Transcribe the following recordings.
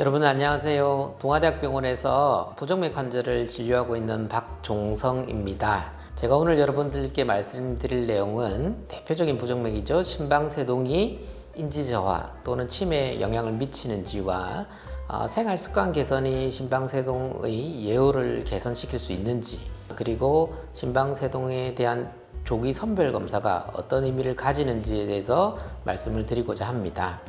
여러분 안녕하세요. 동아대학병원에서 부정맥 환자를 진료하고 있는 박종성입니다. 제가 오늘 여러분들께 말씀드릴 내용은 대표적인 부정맥이죠. 심방세동이 인지저하 또는 치매에 영향을 미치는지와 어, 생활 습관 개선이 심방세동의 예후를 개선시킬 수 있는지 그리고 심방세동에 대한 조기 선별 검사가 어떤 의미를 가지는지에 대해서 말씀을 드리고자 합니다.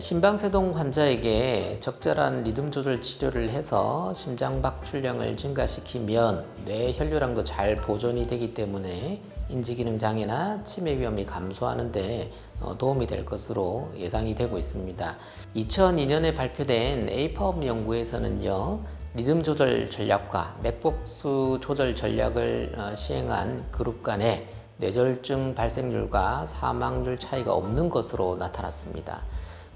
심방세동 환자에게 적절한 리듬 조절 치료를 해서 심장 박출량을 증가시키면 뇌 혈류량도 잘 보존이 되기 때문에 인지기능 장애나 치매 위험이 감소하는데 어, 도움이 될 것으로 예상이 되고 있습니다. 2002년에 발표된 에이파업 연구에서는요. 리듬 조절 전략과 맥복수 조절 전략을 어, 시행한 그룹 간의 뇌졸중 발생률과 사망률 차이가 없는 것으로 나타났습니다.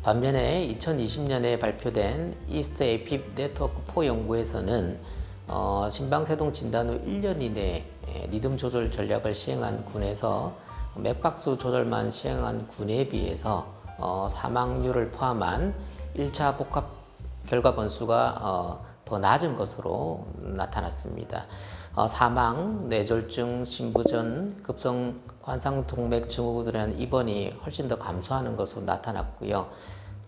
반면에 2020년에 발표된 이스트 에핍 네트워크 4 연구에서는 어, 심방세동 진단 후 1년 이내에 리듬 조절 전략을 시행한 군에서 맥박수 조절만 시행한 군에 비해서 어, 사망률을 포함한 1차 복합 결과 번수가 어, 더 낮은 것으로 나타났습니다. 어, 사망, 뇌졸중, 심부전, 급성 관상동맥 증후군들에 대한 입원이 훨씬 더 감소하는 것으로 나타났고요.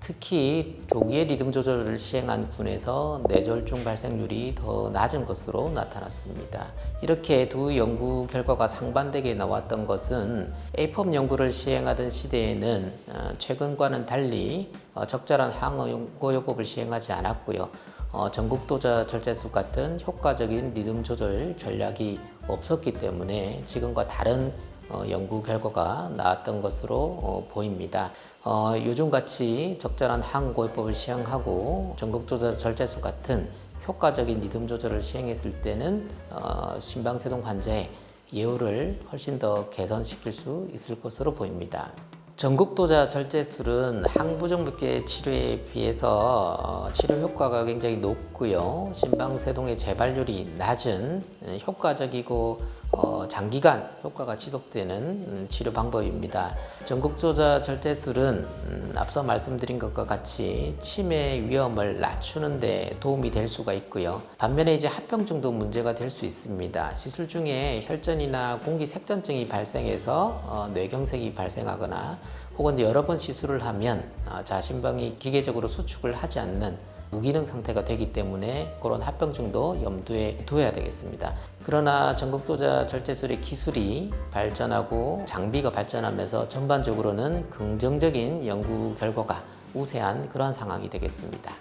특히 조기에 리듬 조절을 시행한 군에서 뇌졸중 발생률이 더 낮은 것으로 나타났습니다. 이렇게 두 연구 결과가 상반되게 나왔던 것은 에이펌 연구를 시행하던 시대에는 어, 최근과는 달리 어, 적절한 항응고요법을 시행하지 않았고요. 어, 전국도자 절제수 같은 효과적인 리듬 조절 전략이 없었기 때문에 지금과 다른 어, 연구 결과가 나왔던 것으로 어, 보입니다. 어, 요즘같이 적절한 항고요법을 시행하고 전국조절 절제수 같은 효과적인 리듬 조절을 시행했을 때는 어, 심방세동 환자의 예후를 훨씬 더 개선시킬 수 있을 것으로 보입니다. 전국도자 절제술은 항부정맥계 치료에 비해서 어, 치료 효과가 굉장히 높 고요. 심방세동의 재발률이 낮은 음, 효과적이고 어, 장기간 효과가 지속되는 음, 치료 방법입니다. 전국조자 절제술은 음, 앞서 말씀드린 것과 같이 치매 위험을 낮추는 데 도움이 될 수가 있고요. 반면에 이제 합병증도 문제가 될 수 있습니다. 시술 중에 혈전이나 공기색전증이 발생해서 어, 뇌경색이 발생하거나 혹은 여러 번 시술을 하면 어, 자신방이 기계적으로 수축을 하지 않는 무기능 상태가 되기 때문에 그런 합병증도 염두에 둬야 되겠습니다. 그러나 전국도자 절제술의 기술이 발전하고 장비가 발전하면서 전반적으로는 긍정적인 연구 결과가 우세한 그러한 상황이 되겠습니다.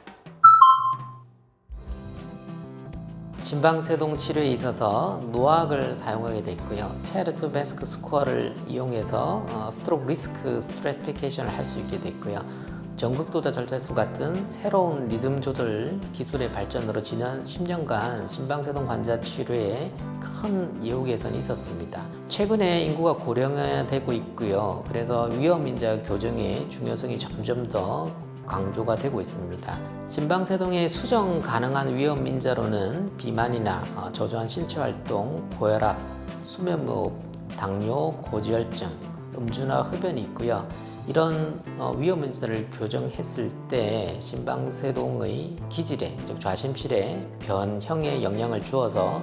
심방세동 치료에 있어서 노악을 사용하게 됐고요. 체르트 베스크 스코어를 이용해서 어, 스트로크 리스크 스트래티피케이션을 할 수 있게 됐고요. 전극도자 절제수 같은 새로운 리듬 조절 기술의 발전으로 지난 10년간 심방세동 환자 치료에 큰 예후 개선이 있었습니다. 최근에 인구가 고령화되고 있고요. 그래서 위험 인자 교정의 중요성이 점점 더 강조가 되고 있습니다. 심방세동의 수정 가능한 위험 인자로는 비만이나 어, 저조한 신체 활동, 고혈압, 수면무호흡, 당뇨, 고지혈증, 음주나 흡연이 있고요. 이런 어, 위험 인자를 교정했을 때 심방세동의 기질에 즉 좌심실에 변형에 영향을 주어서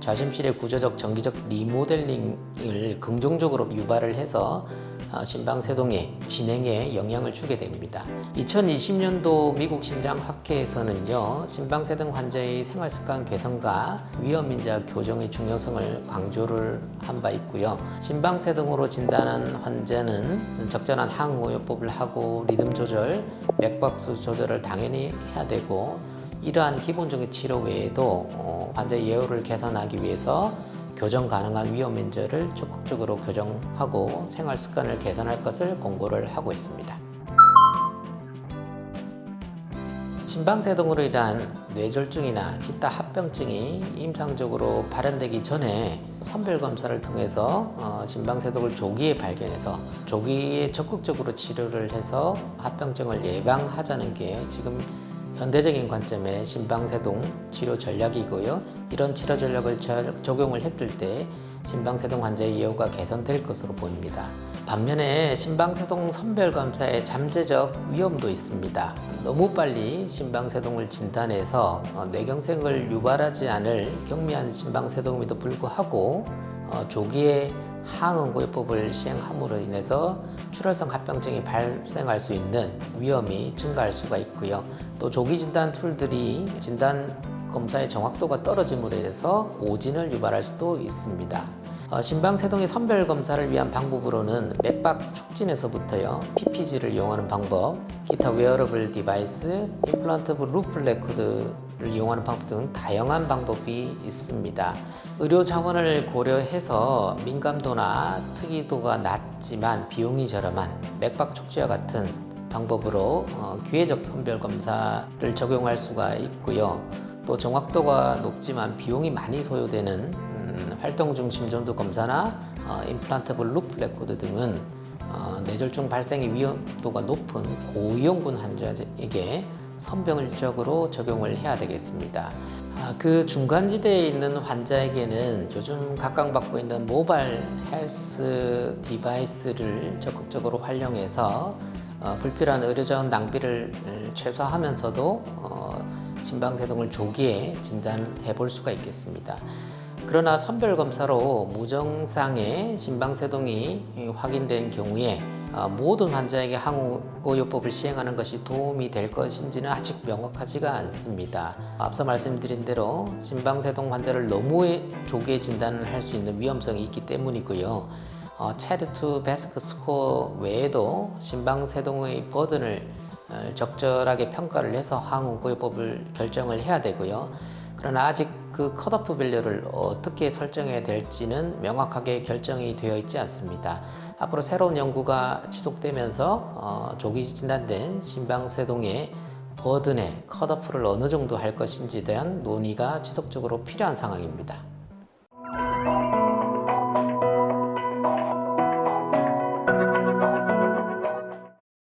좌심실의 구조적 정기적 리모델링을 긍정적으로 유발을 해서 어, 심방세동의 진행에 영향을 주게 됩니다. 2020년도 미국 심장학회에서는요, 심방세동 환자의 생활습관 개선과 위험인자 교정의 중요성을 강조를 한 바 있고요. 심방세동으로 진단한 환자는 적절한 항우요법을 하고 리듬 조절, 맥박수 조절을 당연히 해야 되고 이러한 기본적인 치료 외에도 어, 환자의 예후를 개선하기 위해서 교정 가능한 위험 인자를 적극적으로 교정하고 생활 습관을 개선할 것을 권고를 하고 있습니다. 심방세동으로 인한 뇌졸중이나 기타 합병증이 임상적으로 발현되기 전에 선별 검사를 통해서 어, 심방세동을 조기에 발견해서 조기에 적극적으로 치료를 해서 합병증을 예방하자는 게 지금 현대적인 관점의 심방세동 치료 전략이고요. 이런 치료 전략을 저- 적용을 했을 때 심방세동 환자의 예후가 개선될 것으로 보입니다. 반면에 심방세동 선별 검사의 잠재적 위험도 있습니다. 너무 빨리 심방세동을 진단해서 어, 뇌경색을 유발하지 않을 경미한 심방세동임에도 불구하고 어, 조기에 항응고요법을 시행함으로 인해서 출혈성 합병증이 발생할 수 있는 위험이 증가할 수가 있고요. 또 조기 진단 툴들이 진단 검사의 정확도가 떨어짐으로 인해서 오진을 유발할 수도 있습니다. 어, 심방세동의 선별 검사를 위한 방법으로는 맥박 촉진에서부터요 PPG를 이용하는 방법, 기타 웨어러블 디바이스, 임플란트브 루프 레코드를 이용하는 방법 등 다양한 방법이 있습니다. 의료 자원을 고려해서 민감도나 특이도가 낮지만 비용이 저렴한 맥박 촉지와 같은 방법으로 어, 기회적 선별 검사를 적용할 수가 있고요. 또 정확도가 높지만 비용이 많이 소요되는 음, 활동 중 심전도 검사나 어, 임플란트블 루프 레코드 등은 어, 뇌졸중 발생의 위험도가 높은 고위험군 환자에게 선병을적으로 적용을 해야 되겠습니다. 아, 그 중간지대에 있는 환자에게는 요즘 각광받고 있는 모바일 헬스 디바이스를 적극적으로 활용해서 어, 불필요한 의료자원 낭비를 음, 최소화하면서도 어, 심방세동을 조기에 진단해 볼 수가 있겠습니다. 그러나 선별 검사로 무증상의 심방세동이 확인된 경우에 어, 모든 환자에게 항우고요법을 시행하는 것이 도움이 될 것인지는 아직 명확하지가 않습니다. 앞서 말씀드린 대로 심방세동 환자를 너무 조기에 진단을 할 수 있는 위험성이 있기 때문이고요. 어, 체드2 베스크 스코어 외에도 심방세동의 버든을 어, 적절하게 평가를 해서 항우고요법을 결정을 해야 되고요. 그러나 아직 그 컷오프 밸류를 어떻게 설정해야 될지는 명확하게 결정이 되어 있지 않습니다. 앞으로 새로운 연구가 지속되면서 어, 조기 진단된 심방세동의 버든의 컷오프를 어느 정도 할 것인지에 대한 논의가 지속적으로 필요한 상황입니다.